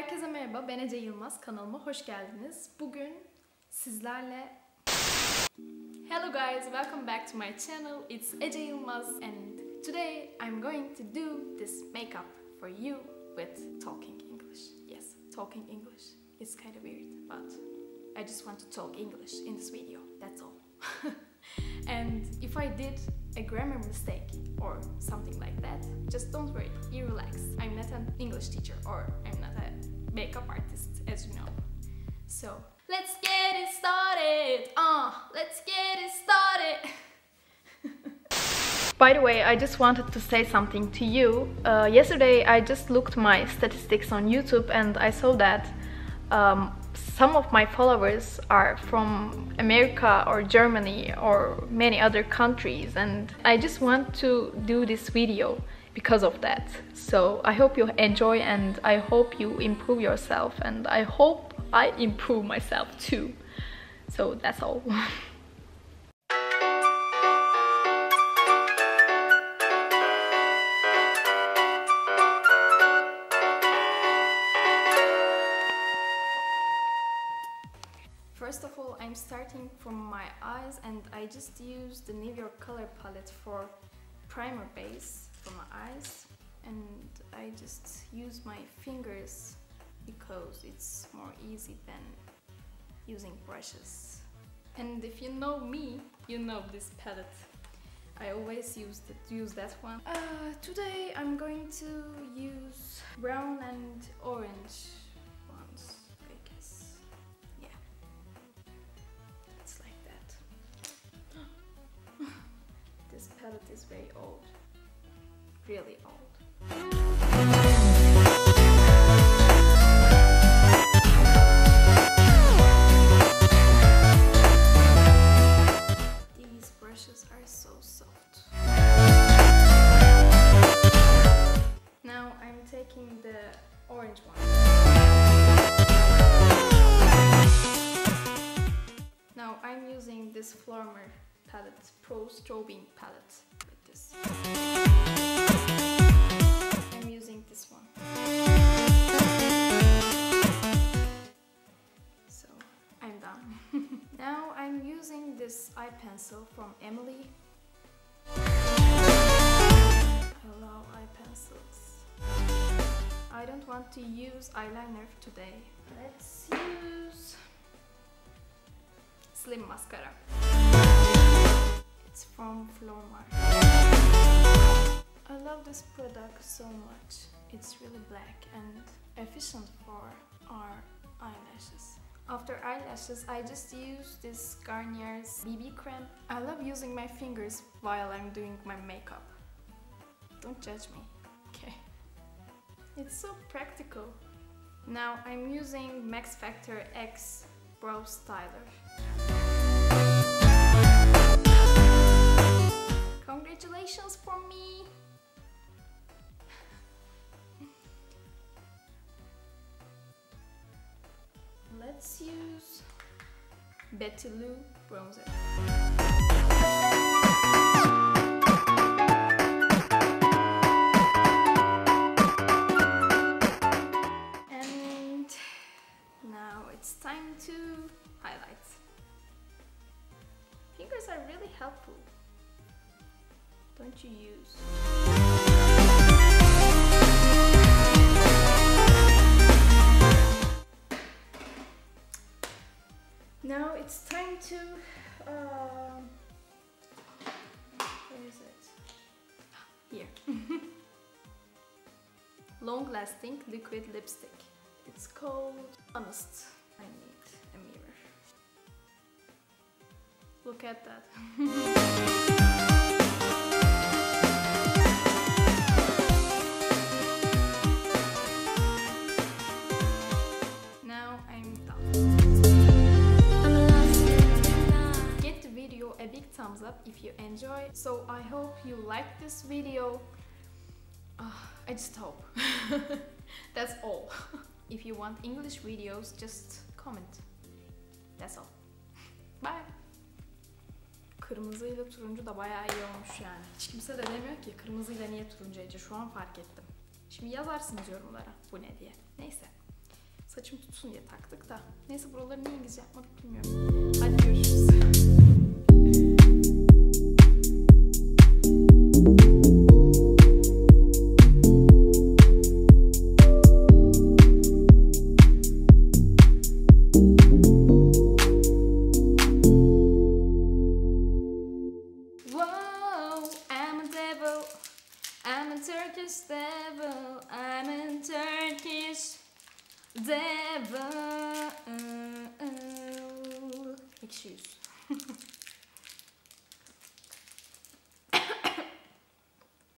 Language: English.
Herkese merhaba, ben Ece Yılmaz. Kanalıma hoş geldiniz. Bugün sizlerle... Hello guys, welcome back to my channel. It's Ece Yılmaz and today I'm going to do this makeup for you with talking English. Yes, talking English. It's kind of weird, but I just want to talk English in this video, that's all. and if I did a grammar mistake or something like that, just don't worry, you relax. I'm not an English teacher or I'm not a makeup artist, as you know. So, let's get it started! Uh, let's get it started! By the way, I just wanted to say something to you. Uh, yesterday I just looked my statistics on YouTube and I saw that um, some of my followers are from America or Germany or many other countries and I just want to do this video because of that. So I hope you enjoy and I hope you improve yourself and I hope I improve myself too. So that's all. First of all, I'm starting from my eyes and I just use the York color palette for primer base for my eyes and I just use my fingers because it's more easy than using brushes. And if you know me, you know this palette. I always use, the, use that one. Uh, today I'm going to use brown and orange very old. Really old. These brushes are so soft. Now I'm taking the orange one. Now I'm using this Flormer palette, Pro Strobing palette. I'm using this one. So I'm done. now I'm using this eye pencil from Emily. I eye pencils. I don't want to use eyeliner today. Let's use Slim Mascara. It's from Flormar. I love this product so much. It's really black and efficient for our eyelashes. After eyelashes, I just use this Garnier's BB cream. I love using my fingers while I'm doing my makeup. Don't judge me, okay? It's so practical. Now I'm using Max Factor X Brow Styler. Betty Lou bronzer. And now it's time to highlight. Fingers are really helpful. Don't you use? To. Um, where is it? Here. Long lasting liquid lipstick. It's called Honest. I need a mirror. Look at that. thumbs up if you enjoy. So I hope you like this video. Ah, I just hope. That's all. if you want English videos, just comment. That's all. Bye. Kırmızıyla turuncu da bayağı iyi olmuş yani. Hiç kimse de demiyor ki kırmızıyla niye turuncu şu an fark ettim. Şimdi yazarsınız yorumlara bu ne diye. Neyse. saçım tutsun diye taktık da. Neyse buraları niye İngilizce yapmadık bilmiyorum. Hadi görüşürüz. Devil. Yüz.